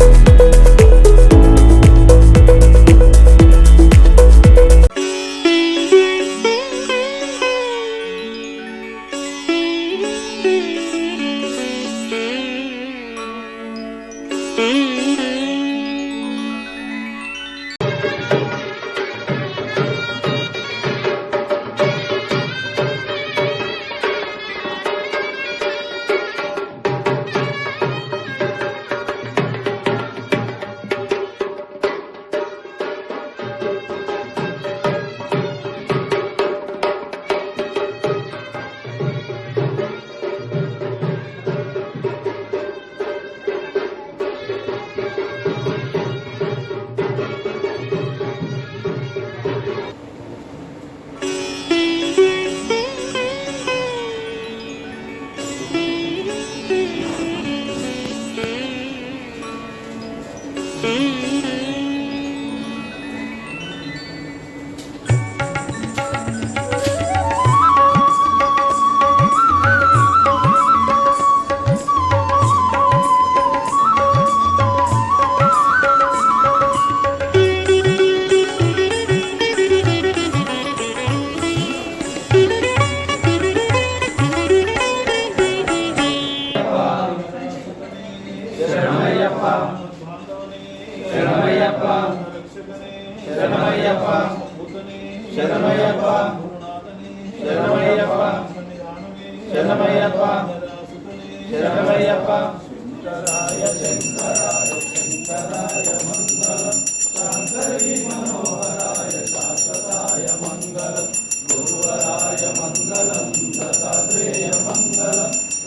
Thank శరణమయ్యప్ప. శరణమయ్యప్ప. శరణమయ్యప్ప. శరణమయ్యప్ప. శరణమయ్యప్ప. శరణమయ్యప్ప. శరణమయ్యప్ప. శంకరాయ శంకరాయ శంకరాయ మంగళం శంకరీ మనోహరాయ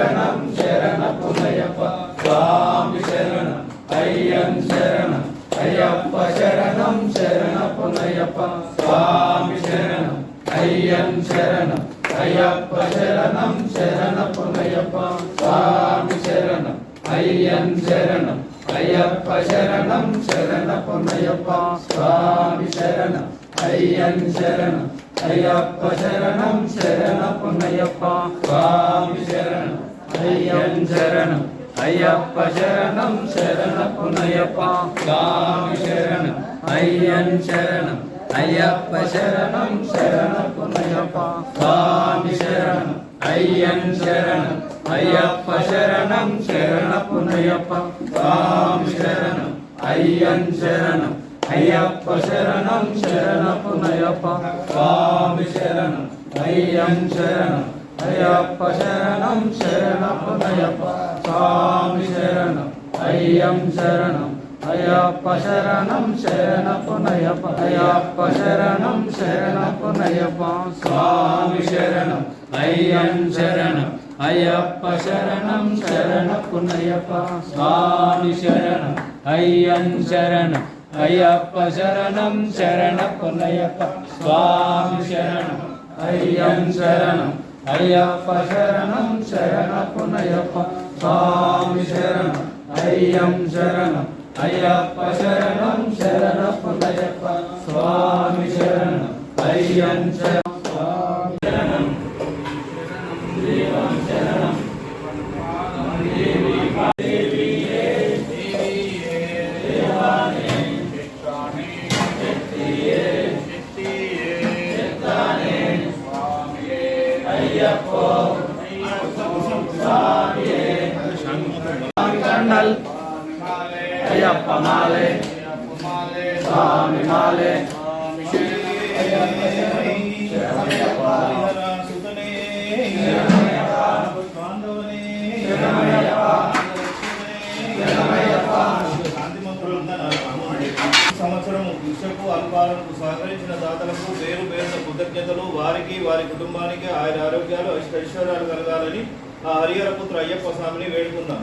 శరణం శరణ అయ్యప్ప స్వామి శరణం అయ్యం శరణం అయ్యప్ప శరణం శరణ అయ్యప్ప స్వామి శరణం అయ్యం శరణం అయ్యప్ప శరణం శరణ అయ్యప్ప స్వామి శరణం అయ్యం శరణం అయ్యప్ప శరణం శరణ అయ్యప్ప స్వామి శరణం అయ్యం శరణం అయ్యప్ప శరణం శరణపున్నయ్యప్ప స్వామి శరణం అయ్యన్ శరణం అయ్యప్ప శరణం. శరణపున్నయ్యప్ప స్వామి శరణం అయ్యన్ శరణం. అయ్యప్ప శరణం శరణపున్నయ్యప్ప స్వామి శరణం. అయ్యన్ శరణం అయ్యప్ప శరణం శరణపున్నయ్యప్ప స్వామి శరణం. అయ్యన్ శరణం అయ్యప్ప శరణం శరణపునయప్ప స్వామి శరణం అయ్యన్ శరణం అయ్యప్ప శరణం శరణపునయప్ప స్వామి శరణం అయ్యం శరణం అయ్యప్ప శరణం శరణపునయప్ప అయ్యప్ప శరణం శరణపునయప్ప స్వామి శరణం అయ్యం శరణం అయ్యప్ప శరణం శరణపునయప్ప స్వామి శరణం అయ్యం శరణం అయ్యప్ప శరణం శరణపునయప్ప స్వామి శరణం అయ్యం శరణం అయ్యప్ప శరణం శరణపునయప్ప స్వామి శరణం అయ్యం శరణం. అయ్యప్ప శరణం శరణపునయప్ప స్వామి శరణం అయ్యం శరణం. అయ్యప్ప మాలే స్వామి మాలే సంవత్సరం కృషకు అల్పాలకు సహకరించిన దాతలకు పేరు పేరున కృతజ్ఞతలు. వారికి వారి కుటుంబానికి ఆయన ఆరోగ్యాలు ఐశ్వర్యాలు కలగాలని ఆ హరిహర పుత్ర అయ్యప్ప స్వామిని వేడుకుందాం.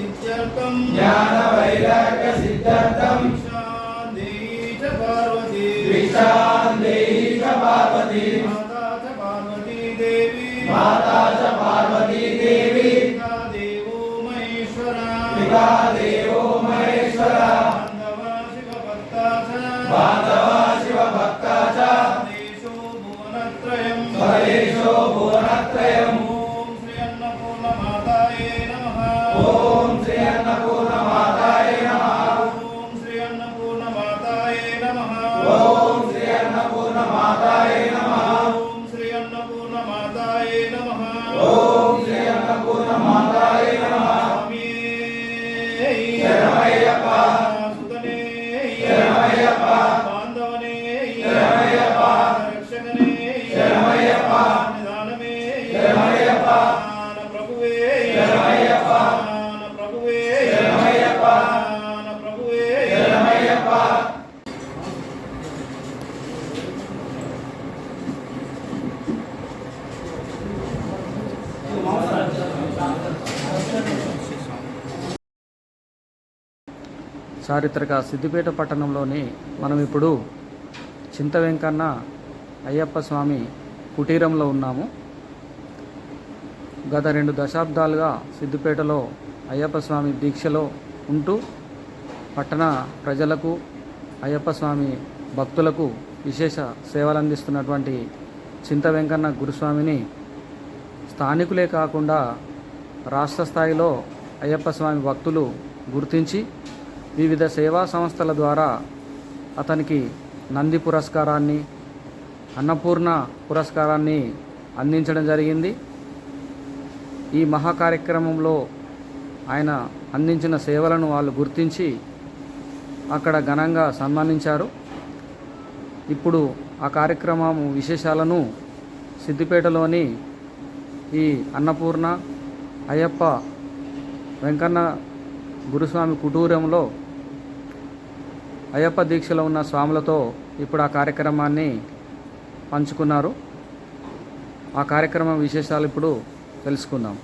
సిద్ధ్యర్థం జ్ఞాన వైరాగ్య శాంతి చ పార్వతీ విశాందేహి చారిత్రక సిద్దిపేట పట్టణంలోని మనం ఇప్పుడు చింత వెంకన్న అయ్యప్ప స్వామి కుటీరంలో ఉన్నాము. గత రెండు దశాబ్దాలుగా సిద్దిపేటలో అయ్యప్ప స్వామి దీక్షలో ఉంటూ పట్టణ ప్రజలకు అయ్యప్ప స్వామి భక్తులకు విశేష సేవలు అందిస్తున్నటువంటి చింత వెంకన్న గురుస్వామిని స్థానికులే కాకుండా రాష్ట్ర స్థాయిలో అయ్యప్ప స్వామి భక్తులు గుర్తించి వివిధ సేవా సంస్థల ద్వారా అతనికి నంది పురస్కారాన్ని అన్నపూర్ణ పురస్కారాన్ని అందించడం జరిగింది. ఈ మహా కార్యక్రమంలో ఆయన అందించిన సేవలను వాళ్ళు గుర్తించి అక్కడ ఘనంగా సన్మానించారు. ఇప్పుడు ఆ కార్యక్రమం విశేషాలను సిద్దిపేటలోని ఈ అన్నపూర్ణ అయ్యప్ప వెంకన్న గురుస్వామి కుటూరంలో అయ్యప్ప దీక్షలో ఉన్న స్వాములతో ఇప్పుడు ఆ కార్యక్రమాన్ని పంచుకున్నారు. ఆ కార్యక్రమం విశేషాలు ఇప్పుడు తెలుసుకుందాం.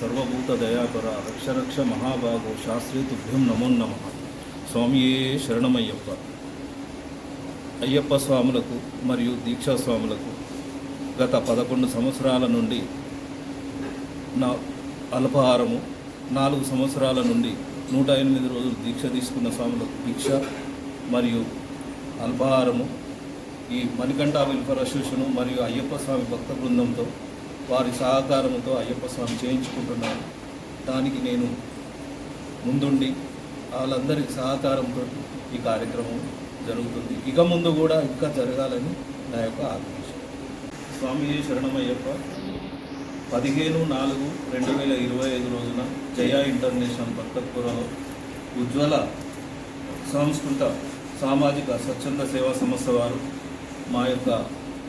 సర్వభూత దయాకర రక్ష రక్ష శాస్త్రీ తుభ్యం నమో నమ. స్వామియే శరణమయ్యప్ప. అయ్యప్ప స్వాములకు మరియు దీక్షా స్వాములకు గత పదకొండు సంవత్సరాల నుండి నా అల్పహారము నాలుగు సంవత్సరాల నుండి నూట ఎనిమిది రోజులు దీక్ష తీసుకున్న స్వాములకు దీక్ష మరియు అల్పహారము ఈ మణికంఠ వెల్ఫేర్ అసోసియేషను మరియు అయ్యప్ప స్వామి భక్త బృందంతో వారి సహకారంతో అయ్యప్ప స్వామి చేయించుకుంటున్నాను దానికి నేను ముందుండి వాళ్ళందరి సహకారంతో ఈ కార్యక్రమం జరుగుతుంది. ఇక ముందు కూడా ఇంకా జరగాలని నా యొక్క ఆకాంక్ష. స్వామి శరణమయ్యప్ప పదిహేను నాలుగు రెండు వేల ఇరవై ఐదు రోజున జయా ఇంటర్నేషనల్ భక్తపురలో ఉజ్వల సాంస్కృత సామాజిక స్వచ్ఛంద సేవా సంస్థ వారు మా యొక్క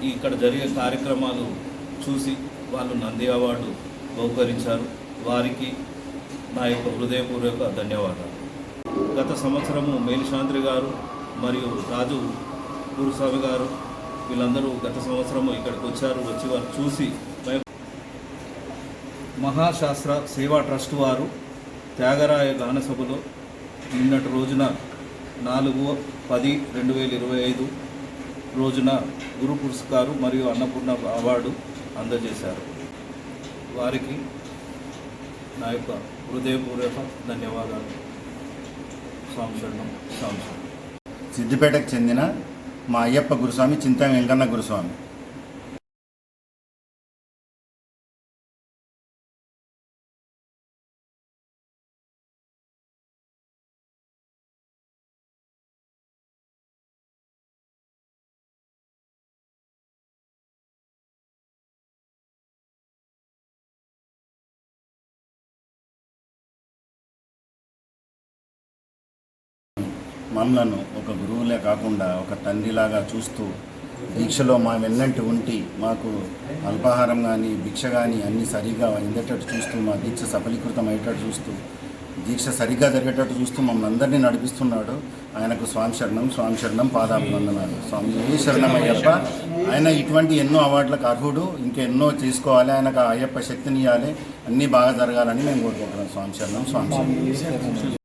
ఇక్కడ జరిగే కార్యక్రమాలు చూసి వాళ్ళు నంది అవార్డు బహుకరించారు. వారికి నా యొక్క హృదయపూర్వక ధన్యవాదాలు. గత సంవత్సరము మేలిశాంత్రి గారు మరియు రాజు గురుస్వామి గారు వీళ్ళందరూ గత సంవత్సరము ఇక్కడికి వచ్చారు. వచ్చి వారు చూసి మహాశాస్త్ర సేవా ట్రస్ట్ వారు త్యాగరాయ గాన సభలో నిన్నటి రోజున నాలుగు పది రెండు వేల ఇరవై ఐదు రోజున గురు పురస్కారు మరియు అన్నపూర్ణ అవార్డు అందజేశారు. వారికి నా యొక్క హృదయపూర్వక ధన్యవాదాలు. సంశరణం సంశరణం సిద్దిపేటకు చెందిన మా అయ్యప్ప గురుస్వామి చింతా వెంకన్న గురుస్వామి. మమ్మలను ఒక గురువులే కాకుండా ఒక తండ్రిలాగా చూస్తూ దీక్షలో మా వెన్నంటి ఉంటి మాకు అల్పాహారం కానీ భిక్ష కానీ అన్నీ సరిగా అందేటట్టు చూస్తూ మా దీక్ష సఫలీకృతం అయ్యేటట్టు చూస్తూ దీక్ష సరిగ్గా జరిగేటట్టు చూస్తూ మమ్మల్ని అందరినీ నడిపిస్తున్నాడు. ఆయనకు స్వామి శరణం స్వామి శరణం పాదాభివందనాలు. స్వామి శరణం అయ్యప్ప ఆయన ఇటువంటి ఎన్నో అవార్డులకు అర్హుడు. ఇంకెన్నో తీసుకోవాలి ఆయనకు ఆ అయ్యప్ప శక్తిని ఇవ్వాలి అన్నీ బాగా జరగాలని మేము కోరుకుంటున్నాం. స్వామి శరణం స్వామి శరణం.